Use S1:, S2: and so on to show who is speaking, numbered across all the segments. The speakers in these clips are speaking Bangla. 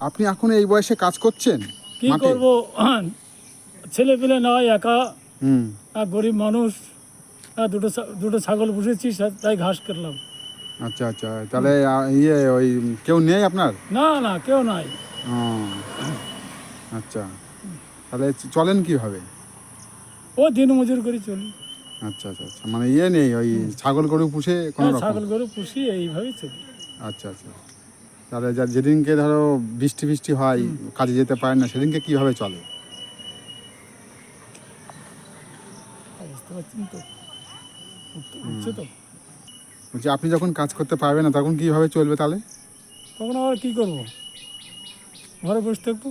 S1: আপনি এখন এই বয়সে কাজ করছেন?
S2: কি
S1: মাঠে?
S2: করব? ছেলে পেলে নাই একা।
S1: হুম।
S2: আর গরিব মানুষ। আর দুটো ছা- দুটো ছাগল পুষেছি সা- তাই ঘাস করলাম
S1: আচ্ছা আচ্ছা। তাহলে ইয়ে ওই কেউ নেই আপনার?
S2: না না কেউ নাই।
S1: ও, আচ্ছা। তাহলে চ- চলেন কীভাবে?
S2: ও দিন মজুর করে চলি।
S1: আচ্ছা আচ্ছা আচ্ছা। মানে ইয়ে নেই ওই ছাগল গরু পুষে কোনো
S2: হ্যাঁ,
S1: রকম?
S2: ছাগল গরু পুষি এইভাবেই চলি।
S1: আচ্ছা আচ্ছা। তাহলে যা যেদিনকে ধরো বৃষ্টি বৃষ্টি হয় কাজে যেতে পারেন না সেদিনকে কীভাবে চলে? বলছি আপনি যখন কাজ করতে পারবেন না তখন কীভাবে চলবে তাহলে?
S2: তখন আবার কি করব? ঘরে বসে থাকব।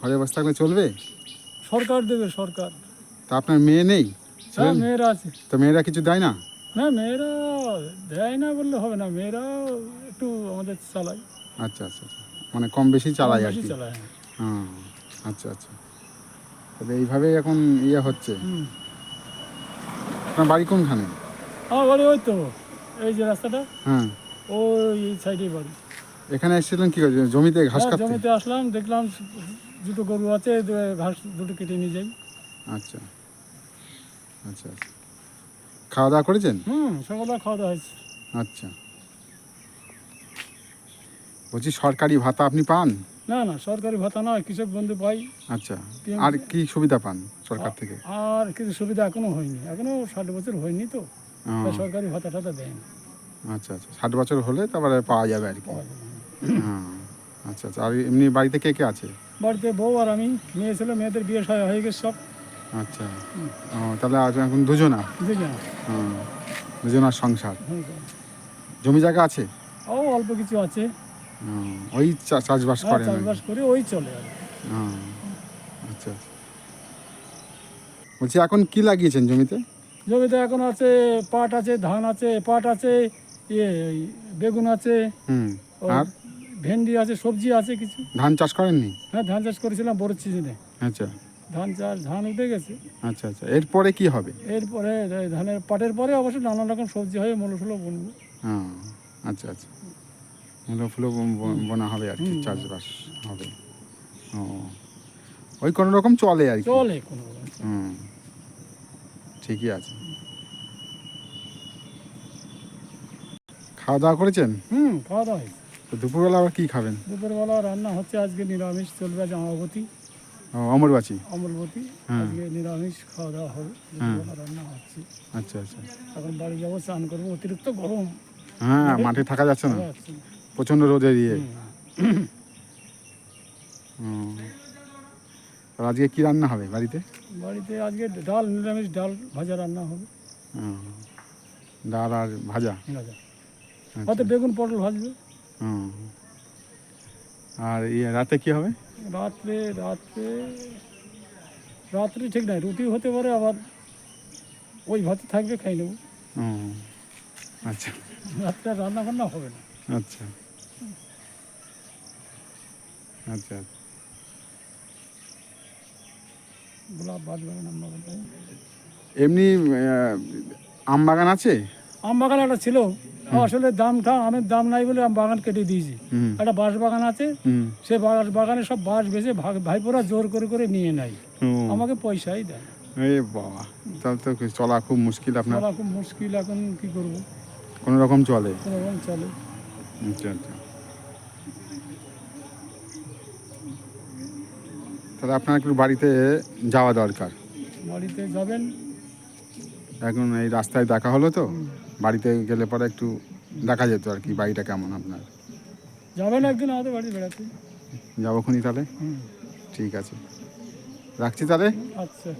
S1: ঘরে বসে থাকলে চলবে?
S2: সরকার দেবে সরকার।
S1: তা আপনার মেয়ে নেই?
S2: হ্যাঁ মেয়েরা আছে।
S1: তো মেয়েরা কিছু দেয় না?
S2: না মেয়েরা দেয় না বললে হবে না মেয়েরা একটু আমাদের চালায়।
S1: আচ্ছা আচ্ছা আচ্ছা। মানে কম বেশি চালাই আর কি।
S2: চালায় হ্যাঁ।
S1: হ্যাঁ আচ্ছা আচ্ছা। তবে এইভাবেই এখন ইয়ে হচ্ছে। আপনার বাড়ি কোনখানে?
S2: আমার বাড়ি ওই তো এই যে রাস্তাটা
S1: হ্যাঁ।
S2: ওই সাইডে বাড়ি।
S1: এখানে এসেছিলেন কি করে? জমিতে ঘাস
S2: হ্যাঁ,
S1: কাটতে?
S2: জমিতে আসলাম দেখলাম দুটো গরু আছে ঘাস দুটো কেটে নিয়ে যাই।
S1: আচ্ছা। আচ্ছা আচ্ছা। খাওয়া দাওয়া করেছেন?
S2: হুম সকালবেলা খাওয়া দাওয়া হয়েছে।
S1: আচ্ছা। বলছি সরকারি ভাতা আপনি পান?
S2: না না সরকারি ভাতা নয় কৃষক বন্ধু পাই।
S1: আচ্ছা। আর কি সুবিধা পান সরকার থেকে?
S2: আর কিছু সুবিধা এখনও হয়নি। এখনও ষাট বছর হয়নি তো। তাই সরকারি ভাতা টাতা দেয় না
S1: আচ্ছা আচ্ছা। ষাট বছর হলে তারপরে পাওয়া যাবে আর কি। হ্যাঁ আচ্ছা আচ্ছা। আর এমনি বাড়িতে কে কে আছে?
S2: বাড়িতে বউ আর আমি। মেয়ে ছিল মেয়েদের বিয়ে হয়ে গেছে সব।
S1: আচ্ছা। ও তাহলে আজ এখন দুজনা?
S2: দুজন।
S1: হ্যাঁ, দুজনার সংসার। জমি জায়গা আছে?
S2: ও অল্প কিছু আছে।
S1: ওই চাষবাস
S2: হ্যাঁ,
S1: করেন আর কি।
S2: চাষবাস করে ওই চলে
S1: আচ্ছা আচ্ছা। বলছি এখন কি লাগিয়েছেন জমিতে?
S2: জমিতে এখন আছে পাট আছে ধান আছে পাট আছে ইয়ে বেগুন আছে
S1: হুম আর?
S2: ভেন্ডি আছে সবজি আছে কিছু।
S1: ধান চাষ করেননি?
S2: হ্যাঁ ধান চাষ করেছিলাম বড় সিজনে।
S1: আচ্ছা।
S2: ধান চাষ ধান উঠে গেছে।
S1: আচ্ছা আচ্ছা। এরপরে কি হবে?
S2: এরপরে ধানের পাটের পরে অবশ্য নানা রকম সবজি হয়ে মূলো ফুলো বুনবো।
S1: হ্যাঁ আচ্ছা আচ্ছা। মূলো ফুলো বোনা হবে আর কি চাষবাস হবে। ও ওই কোনো রকম চলে আর কি?
S2: চলে কোনো।
S1: হুম ঠিকই আছে। খাওয়া দাওয়া করেছেন?
S2: হুম খাওয়া দাওয়া হয়েছে।
S1: দুপুরবেলা আবার কি খাবেন?
S2: দুপুরবেলা রান্না হচ্ছে আজকে নিরামিষ চলবে আজ আমাবতী
S1: ও অমরবাচি
S2: অমলবতী
S1: হ্যাঁ।
S2: আজকে নিরামিষ খাওয়া দাওয়া হবে দুপুরবেলা রান্না হচ্ছে
S1: আচ্ছা আচ্ছা
S2: এখন বাড়ি যাব স্নান করব অতিরিক্ত গরম
S1: হ্যাঁ মাঠে থাকা যাচ্ছে না। প্রচণ্ড রোদের ইয়ে
S2: হুম।
S1: হুম। তো আজকে কি রান্না হবে বাড়িতে
S2: বাড়িতে আজকে ডাল নিরামিষ ডাল ভাজা রান্না হবে
S1: হুম। ডাল আর ভাজা
S2: ভাজা
S1: আচ্ছা।
S2: হয়তো বেগুন পটল ভাজবে
S1: হুম। আর ইয়ে রাতে কি হবে
S2: রাত্রে রাত্রে রাত্রে ঠিক নাই রুটি হতে পারে আবার ওই ভাত থাকবে খাই নেব।
S1: আচ্ছা।
S2: রাত্রে রান্না বান্না হবে না।
S1: আচ্ছা। আচ্ছা।
S2: গোলাপ বাদ বাগান আম বাগান
S1: এমনি আম বাগান আছে?
S2: আম বাগান একটা ছিল আসলে দামটা আমের দাম নাই বলে আমি বাগান কেটে দিয়েছি। একটা বাঁশ বাগান আছে সে বাঁশ বাগানে সব বাঁশ বেঁচে ভাইপোরা জোর করে করে নিয়ে নেয়। আমাকে পয়সাই দেয়।
S1: এই বাবা তাহলে তো চলা খুব মুশকিল আপনার?
S2: চলা খুব মুশকিল এখন কি করব?
S1: কোনো রকম চলে?
S2: কোনো রকম চলে।
S1: আচ্ছা আচ্ছা। তাহলে আপনার একটু বাড়িতে যাওয়া দরকার?
S2: বাড়িতে যাবেন।
S1: এখন এই রাস্তায় দেখা হলো তো? বাড়িতে গেলে পরে একটু দেখা যেত আর কি বাড়িটা কেমন আপনার?
S2: যাবেন একদিন আমাদের বাড়ি বেড়াতে।
S1: যাব খুনি
S2: তাহলে?
S1: ঠিক আছে। রাখছি তাহলে?
S2: আচ্ছা।